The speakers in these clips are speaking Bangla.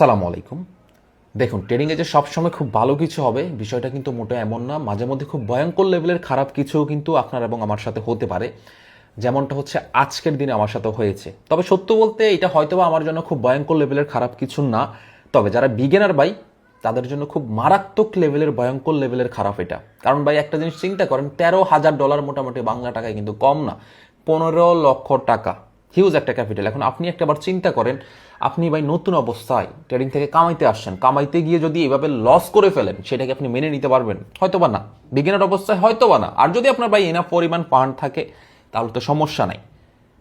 সালামু আলাইকুম। দেখুন ট্রেডিংয়ে যে সবসময় খুব ভালো কিছু হবে, বিষয়টা কিন্তু মোটে এমন না। মাঝে মধ্যে খুব ভয়ঙ্কর লেভেলের খারাপ কিছুও কিন্তু আপনার এবং আমার সাথে হতে পারে। যেমনটা হচ্ছে আজকের দিনে আমার সাথে হয়েছে। তবে সত্য বলতে এটা হয়তোবা আমার জন্য খুব ভয়ঙ্কর লেভেলের খারাপ কিছু না। তবে যারা বিগিনার বাই তাদের জন্য খুব মারাত্মক লেভেলের ভয়ঙ্কর লেভেলের খারাপ এটা। কারণ ভাই, একটা জিনিস চিন্তা করেন, তেরো হাজার ডলার মোটামুটি বাংলা টাকায় কিন্তু কম না। পনেরো লক্ষ টাকা। হিউজ একটা ক্যাপিটাল এখন আপনি একটা চিন্তা করেন আপনি ভাই নতুন অবস্থায় ট্রেডিং থেকে কামাইতে আসছেন, কামাইতে গিয়ে যদি এভাবে লস করে ফেলেন, সেটাকে আপনি মেনে নিতে পারবেন। হয়তো বা না। বিগিনার অবস্থায় হয়তো বা না। আর যদি আপনার ভাই এনা পরিমাণ ফান্ড থাকে, তাহলে তো সমস্যা নাই।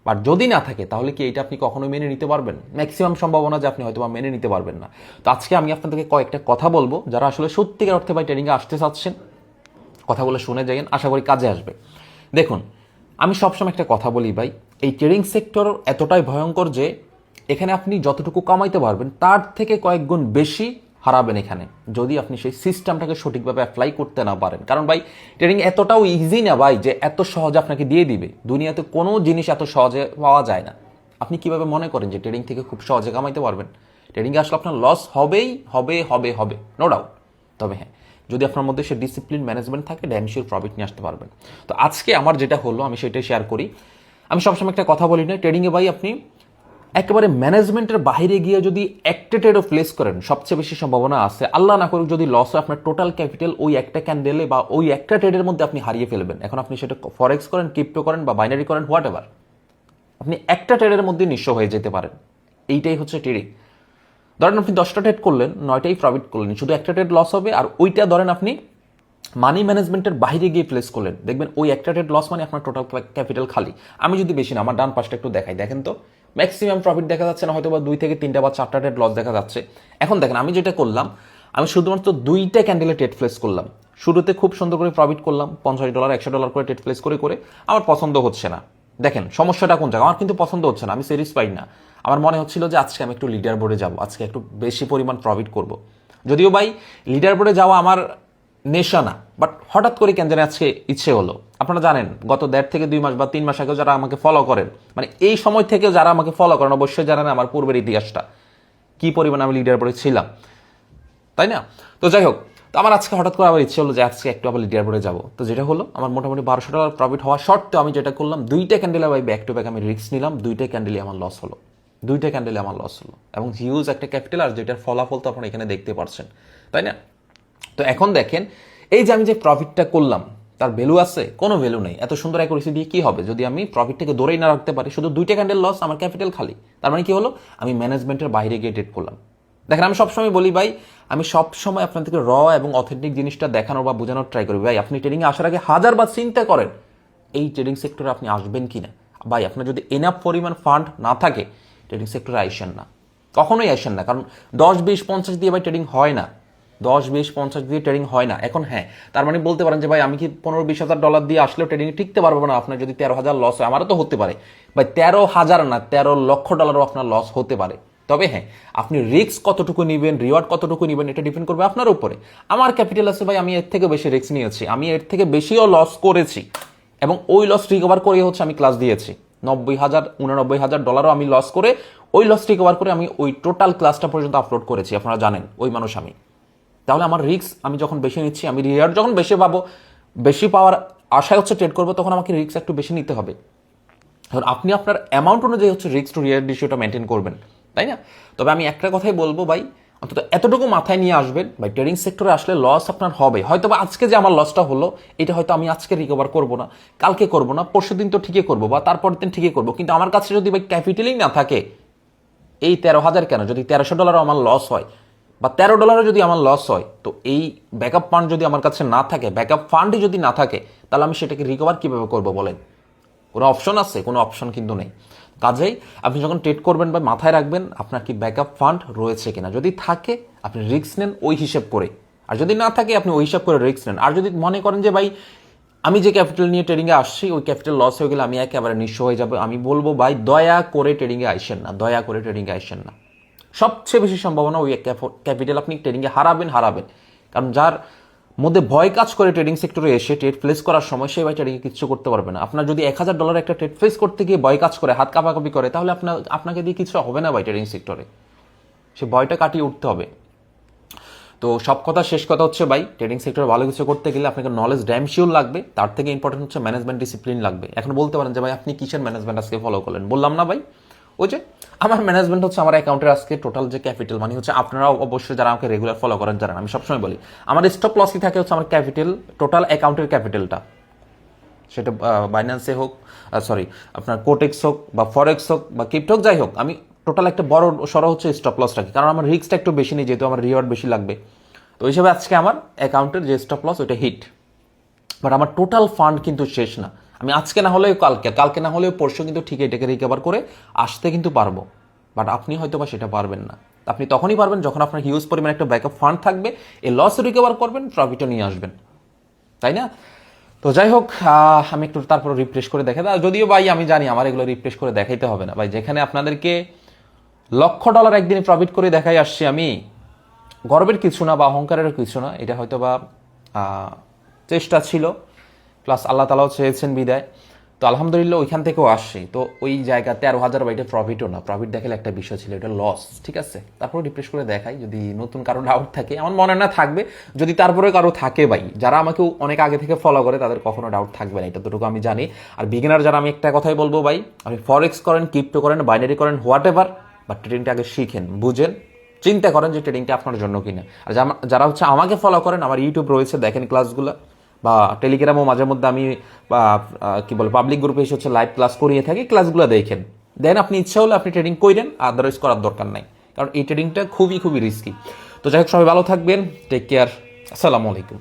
বাট যদি না থাকে, তাহলে কি এটা আপনি কখনোই মেনে নিতে পারবেন? ম্যাক্সিমাম সম্ভাবনা যে আপনি হয়তো বা মেনে নিতে পারবেন না। তো আজকে আমি আপনাদেরকে কয়েকটা কথা বলব, যারা আসলে সত্যিকার অর্থে ভাই ট্রেডিংয়ে আসতে চাচ্ছেন। কথাগুলো শুনে যাইন আশা করি কাজে আসবে। দেখুন, আমি সবসময় একটা কথা বলি ভাই, এই ট্রেডিং সেক্টর এতটাই ভয়ঙ্কর যে এখানে আপনি যতটুকু কামাইতে পারবেন, তার থেকে কয়েক গুণ বেশি হারাবেন এখানে, যদি আপনি সেই সিস্টেমটাকে সঠিকভাবে অ্যাপ্লাই করতে না পারেন। কারণ ভাই ট্রেডিং এতটাও ইজি না ভাই, যে এত সহজে আপনাকে দিয়ে দিবে। দুনিয়াতে কোনো জিনিস এত সহজে পাওয়া যায় না। আপনি কীভাবে মনে করেন যে ট্রেডিং থেকে খুব সহজে কামাইতে পারবেন? ট্রেডিংয়ে আসলে আপনার লস হবেই, হবে হবে হবে নো ডাউট তবে হ্যাঁ যদি আপনার মধ্যে সে ডিসিপ্লিন ম্যানেজমেন্ট থাকে ড্যামশিওর প্রফিট নিয়ে আসতে পারবেন। তো আজকে আমার যেটা হলো, আমি সেটাই শেয়ার করি। আমি সবসময় একটা কথা বলি না ট্রেডিংয়ে ভাই আপনি একেবারে ম্যানেজমেন্টের বাইরে গিয়ে যদি একটা ট্রেডও প্লেস করেন, সবচেয়ে বেশি সম্ভাবনা আছে, আল্লাহ না করুক যদি লস হয়, আপনার টোটাল ক্যাপিটাল ওই একটা ক্যান্ডেলে বা ওই একটা ট্রেডের মধ্যে আপনি হারিয়ে ফেলবেন। এখন আপনি সেটা ফরেক্স করেন ক্রিপ্টো করেন বা বাইনারি করেন হোয়াট এভার আপনি একটা ট্রেডের মধ্যে নিঃস্ব হয়ে যেতে পারেন। এইটাই হচ্ছে ট্রেডিং ধরেন আপনি দশটা ট্রেড করলেন, নয়টাই প্রফিট করলেন, শুধু একটা ট্রেড লস হবে, আর ওইটা ধরেন আপনি মানি ম্যানেজমেন্টের বাইরে গিয়ে প্লেস করলেন। দেখবেন ওই একটা ট্রেড লস মানে আপনার টোটাল ক্যাপিটাল খালি। আমি যদি বেশি না, আমার ডান পাশটা একটু দেখাই। দেখেন তো ম্যাক্সিমাম প্রফিট দেখা যাচ্ছে না হয়তো বা দুই থেকে তিনটা বা চারটা ট্রেড লস দেখা যাচ্ছে। এখন দেখেন, আমি যেটা করলাম, আমি শুধুমাত্র দুইটা ক্যান্ডেলে ট্রেড প্লেস করলাম। শুরুতে খুব সুন্দর করে প্রফিট করলাম, পঞ্চাশ ডলার একশো ডলার করে ট্রেড প্লেস করে করে, আমার পছন্দ হচ্ছে না। দেখেন, সমস্যাটা কোন জায়গায় আমার কিন্তু পছন্দ হচ্ছে না, আমি স্যাটিসফাইড না। আমার মনে হচ্ছিল যে আজকে আমি একটু লিডার বোর্ডে যাব, আজকে একটু বেশি পরিমাণ প্রফিট করব। যদিও ভাই লিডার বোর্ডে যাওয়া আমার নেশা না বাট হঠাৎ করে কেন জানি আজকে ইচ্ছে হলো। আপনারা জানেন, গত দেড় থেকে দুই মাস বা তিন মাস আগেও যারা আমাকে ফলো করেন মানে এই সময় থেকেও যারা আমাকে ফলো করেন, অবশ্যই জানেন আমার পূর্বের ইতিহাসটা। কি পরিমাণ আমি লিডার বোর্ডে ছিলাম। তাই না? তো যাই হোক, তো আমার আজকে হঠাৎ করে আবার ইচ্ছে হলো যে আজকে একটু আবার লিডার বোর্ডে যাব। তো যেটা হলো, আমার মোটামুটি বারোশো ডলার প্রফিট হওয়া সত্ত্বেও আমি যেটা করলাম, দুইটা ক্যান্ডেলে ভাই ব্যাক টু ব্যাক আমি রিস্ক নিলাম, দুইটা ক্যান্ডেলে আমার লস হলো। দুইটা ক্যান্ডেলে আমার লস হলো। এবং হিউজ একটা ক্যাপিটাল আর যেটার ফলাফল তো আপনারা এখানে দেখতে পারছেন। তাই না? তো এখন দেখেন, এই যে আমি যে প্রফিটটা করলাম, তার ভ্যালু আছে? কোনো ভ্যালু নেই। এত সুন্দর অ্যাকুরেসি দিয়ে কি হবে? যদি আমি প্রফিটটাকে ধরেই না রাখতে পারি, শুধু দুইটা ক্যান্ডেল লস আমার ক্যাপিটাল খালি। তার মানে কি হলো? আমি ম্যানেজমেন্টের বাইরে গিয়ে ট্রেড করলাম। দেখেন, আমি সবসময় বলি, ভাই, আমি সবসময় আপনাদেরকে র এবং অথেন্টিক জিনিসটা দেখানোর বা বোঝানোর ট্রাই করি। ভাই, আপনি ট্রেডিংয়ে আসার আগে হাজারবার চিন্তা করেন, এই ট্রেডিং সেক্টরে আপনি আসবেন কি না ভাই, আপনার যদি এনাফ পরিমাণ ফান্ড না থাকে ট্রেডিং সেক্টরে আইসেন না। কখনোই আসেন না। কারণ দশ, বিশ, পঞ্চাশ দিয়ে ভাই ট্রেডিং হয় না। দশ, বিশ, পঞ্চাশ দিয়ে ট্রেডিং হয় না। এখন হ্যাঁ তার মানে বলতে পারেন যে ভাই, আমি কি পনেরো, বিশ হাজার ডলার দিয়ে আসলেও ট্রেডিং টিকতে পারব না? আপনার যদি তেরো হাজার লস হয়, আমারও তো হতে পারে। ভাই, তেরো হাজার না, তেরো লক্ষ ডলারও আপনার লস হতে পারে। তবে হ্যাঁ আপনি রিস্ক কতটুকু নেবেন রিওয়ার্ড কতটুকু নেবেন, এটা ডিপেন্ড করবে আপনার উপরে। আমার ক্যাপিটাল আছে ভাই, আমি এর থেকে বেশি রিস্ক নিয়েছি। আমি এর থেকে বেশিও লস করেছি। এবং ওই লস রিকভার করে হচ্ছে আমি ক্লাস দিয়েছি। নব্বই হাজার, উনানব্বই হাজার ডলারও আমি লস করে, ওই লস রিকভার করে আমি ওই টোটাল ক্লাসটা পর্যন্ত আপলোড করেছি, আপনারা জানেন, ওই মানুষ আমি। তাহলে আমার রিস্ক আমি যখন বেশি নিচ্ছি, আমি রিওয়ার্ড যখন বেশি পাবো, বেশি পাওয়ার আশায় হচ্ছে ট্রেড করব, তখন আমাকে রিস্ক একটু বেশি নিতে হবে। এখন আপনি আপনার অ্যামাউন্ট অনুযায়ী হচ্ছে রিক্স টু রিয়ার রেশিওটা মেনটেন করবেন, তাই না? তবে আমি একটা কথাই বলব ভাই, অন্তত এতটুকু মাথায় নিয়ে আসবেন, ভাই ট্রেডিং সেক্টরে আসলে লস আপনার হবে। হয়তো বা আজকে যে আমার লসটা হলো, এটা হয়তো আমি আজকে রিকভার করব না, কালকে করব না পরশু দিন তো ঠিকই করব, বা তারপর দিন ঠিকই করব। কিন্তু আমার কাছে যদি ভাই ক্যাপিটালই না থাকে, এই তেরো হাজার কেন? যদি তেরোশো ডলারও আমার লস হয় বা তেরো ডলারও যদি আমার লস হয়, তো এই ব্যাকআপ ফান্ড যদি আমার কাছে না থাকে ব্যাকআপ ফান্ডই যদি না থাকে, তাহলে আমি সেটাকে রিকভার কীভাবে করব বলেন? কোনো অপশন আছে? কোনো অপশন কিন্তু নেই। কাজেই আপনি যখন ট্রেড করবেন বা মাথায় রাখবেন, আপনার কি ব্যাকআপ ফান্ড রয়েছে কিনা? যদি থাকে, আপনি রিস্ক নেন ওই হিসেব করে। আর যদি না থাকে, আপনি ওই হিসাব করে রিস্ক নেন। আর যদি মনে করেন যে, ভাই, আমি যে ক্যাপিটাল নিয়ে ট্রেডিংয়ে আসছি, ওই ক্যাপিটাল লস হয়ে গেলে আমি একেবারে নিঃস্ব হয়ে যাবে। আমি বলব, ভাই, দয়া করে ট্রেডিংয়ে আইসেন না। দয়া করে ট্রেডিংয়ে আসেন না। সবচেয়ে বেশি সম্ভাবনা ওই ক্যাপিটাল আপনি ট্রেডিংয়ে হারাবেন হারাবেন। কারণ যার মধ্যে ভয় কাজ করে ট্রেডিং সেক্টরে এসে ট্রেড প্লেস করার সময় সে ভাই ট্রেডিংয়ে কিচ্ছু করতে পারবে না। আপনার যদি এক হাজার ডলার একটা ট্রেড প্লেস করতে গিয়ে ভয় কাজ করে, হাত কাপাকাপি করে, তাহলে আপনার আপনাকে দিয়ে কিছু হবে না ভাই ট্রেডিং সেক্টরে সে ভয়টা কাটিয়ে উঠতে হবে। তো সব কথা, শেষ কথা হচ্ছে ভাই ট্রেডিং সেক্টরে ভালো কিছু করতে গেলে আপনাকে নলেজ ড্যামশিওর লাগবে। তার থেকে ইম্পর্টেন্ট হচ্ছে ম্যানেজমেন্ট ডিসিপ্লিন লাগবে। এখন বলতে পারেন যে ভাই, আপনি কিসের ম্যানেজমেন্ট আজকে ফলো করলেন? বললাম না ভাই? ওই যে আমার ম্যানেজমেন্ট হচ্ছে আমার অ্যাকাউন্টের আজকে টোটাল যে ক্যাপিটাল মানে হচ্ছে, আপনারাও অবশ্যই যারা আমাকে রেগুলার ফলো করেন জানেন, আমি সবসময় বলি, আমার স্টপ লসই থাকে হচ্ছে আমার ক্যাপিটাল টোটাল অ্যাকাউন্টের ক্যাপিটালটা সেটা বাইন্যান্সে হোক সরি আপনার কোটেক্স হোক বা ফরেক্স হোক বা ক্রিপ্টো হোক, যাই হোক, আমি টোটাল একটা বড় সরো হচ্ছে স্টপ লস রাখি কারণ আমার রিস্কটা একটু বেশি নেই, যেহেতু আমার রিওয়ার্ড বেশি লাগবে। তো ওই হিসাবে আজকে আমার অ্যাকাউন্টের যে স্টপ লস ওইটা হিট বাট আমার টোটাল ফান্ড কিন্তু শেষ না। আমি আজকে না হলেও কালকে কালকে না হলেও পরশু কিন্তু ঠিক এটাকে রিকভার করে আসতে কিন্তু পারব। বাট আপনি হয়তো বা সেটা পারবেন না। আপনি তখনই পারবেন যখন আপনার হিউজ পরিমাণে একটা ব্যাকআপ ফান্ড থাকবে এই লস রিকভার করবেন প্রফিটও নিয়ে আসবেন। তাই না? তো যাই হোক আমি একটু তারপর রিফ্রেশ করে দেখে দাও যদিও ভাই, আমি জানি আমার এগুলো রিফ্রেশ করে দেখাইতে হবে না। ভাই, যেখানে আপনাদেরকে লক্ষ ডলার একদিনে প্রফিট করে দেখাই আসছি আমি, গর্বের কিছু না বা অহংকারেরও কিছু না, এটা হয়তো বা চেষ্টা ছিল। প্লাস আল্লাহ তালাও চেয়েছেন বিদায়। তো আলহামদুলিল্লাহ ওইখান থেকেও আসছি। তো ওই জায়গা তেরো হাজার বাইটে প্রফিটও না। প্রফিট দেখালে একটা বিষয় ছিল, এটা লস ঠিক আছে? তারপরে রিফ্রেশ করে দেখাই। যদি নতুন কারও ডাউট থাকে, আমার মনে না থাকবে। যদি তারপরে কারও থাকে ভাই, যারা আমাকে অনেক আগে থেকে ফলো করে, তাদের কখনো ডাউট থাকবে না এটা দুটোকে আমি জানি। আর বিগিনার যারা, আমি একটা কথাই বলব ভাই, আপনি ফরেক্স করেন ক্রিপ্টো করেন বাইনারি করেন হোয়াট এভার বা ট্রেডিংটা আগে শিখেন, বুঝেন। চিন্তা করেন যে ট্রেডিংটা আপনার জন্য কিনা। আর যারা হচ্ছে আমাকে ফলো করেন, আমার ইউটিউব রয়েছে, দেখেন ক্লাসগুলো বা টেলিগ্রামও মাঝে মধ্যে আমি কি বলে পাবলিক গ্রুপে এসে হচ্ছে লাইভ ক্লাস করিয়ে থাকি ক্লাসগুলো দেখেন। দেন আপনি ইচ্ছা হলে আপনি ট্রেডিং করেন আদারওয়াইজ করার দরকার নাই। কারণ এই ট্রেডিংটা খুবই খুবই রিস্কি তো যাই হোক, সবাই ভালো থাকবেন টেক কেয়ার আসসালামু আলাইকুম।